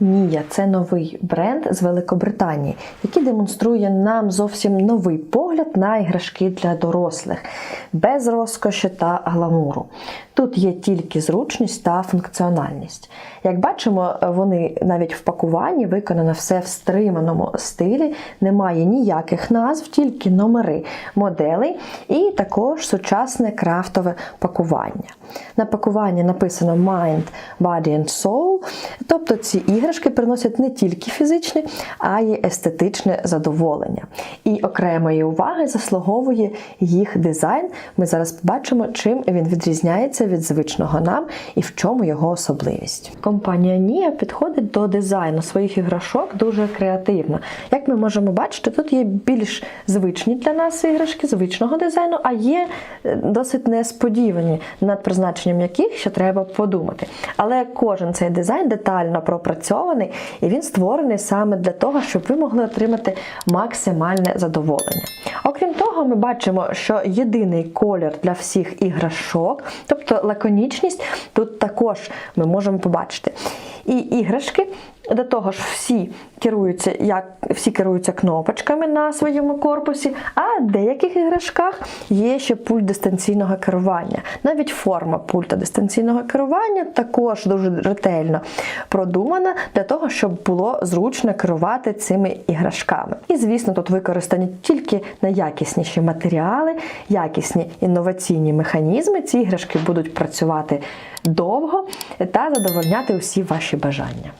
Нія це новий бренд з Великобританії, який демонструє нам зовсім новий погляд на іграшки для дорослих, без розкоші та гламуру. Тут є тільки зручність та функціональність. Як бачимо, вони навіть в пакуванні виконано все в стриманому стилі, немає ніяких назв, тільки номери моделей і також сучасне крафтове пакування. На пакуванні написано Mind, Body and Soul, тобто ці іграшки приносять не тільки фізичне, а й естетичне задоволення. І окремої уваги заслуговує їх дизайн. Ми зараз побачимо, чим він відрізняється від звичного нам і в чому його особливість. Компанія Nia підходить до дизайну своїх іграшок дуже креативно. Як ми можемо бачити, тут є більш звичні для нас іграшки звичного дизайну, а є е, досить несподівані, над призначенням яких ще треба подумати. Але кожен цей дизайн детально пропрацьований і він створений саме для того, щоб ви могли отримати максимальне задоволення. Окрім того, ми бачимо, що єдиний колір для всіх іграшок, тобто лаконічність, тут також ми можемо побачити. І іграшки до того ж всі керуються, як всі керуються кнопочками на своєму корпусі, а в деяких іграшках є ще пульт дистанційного керування. Навіть форма пульта дистанційного керування також дуже ретельно продумана для того, щоб було зручно керувати цими іграшками. І звісно, тут використані тільки найякісніші матеріали, якісні інноваційні механізми. Ці іграшки будуть працювати довго та задовольняти усі ваші бажання.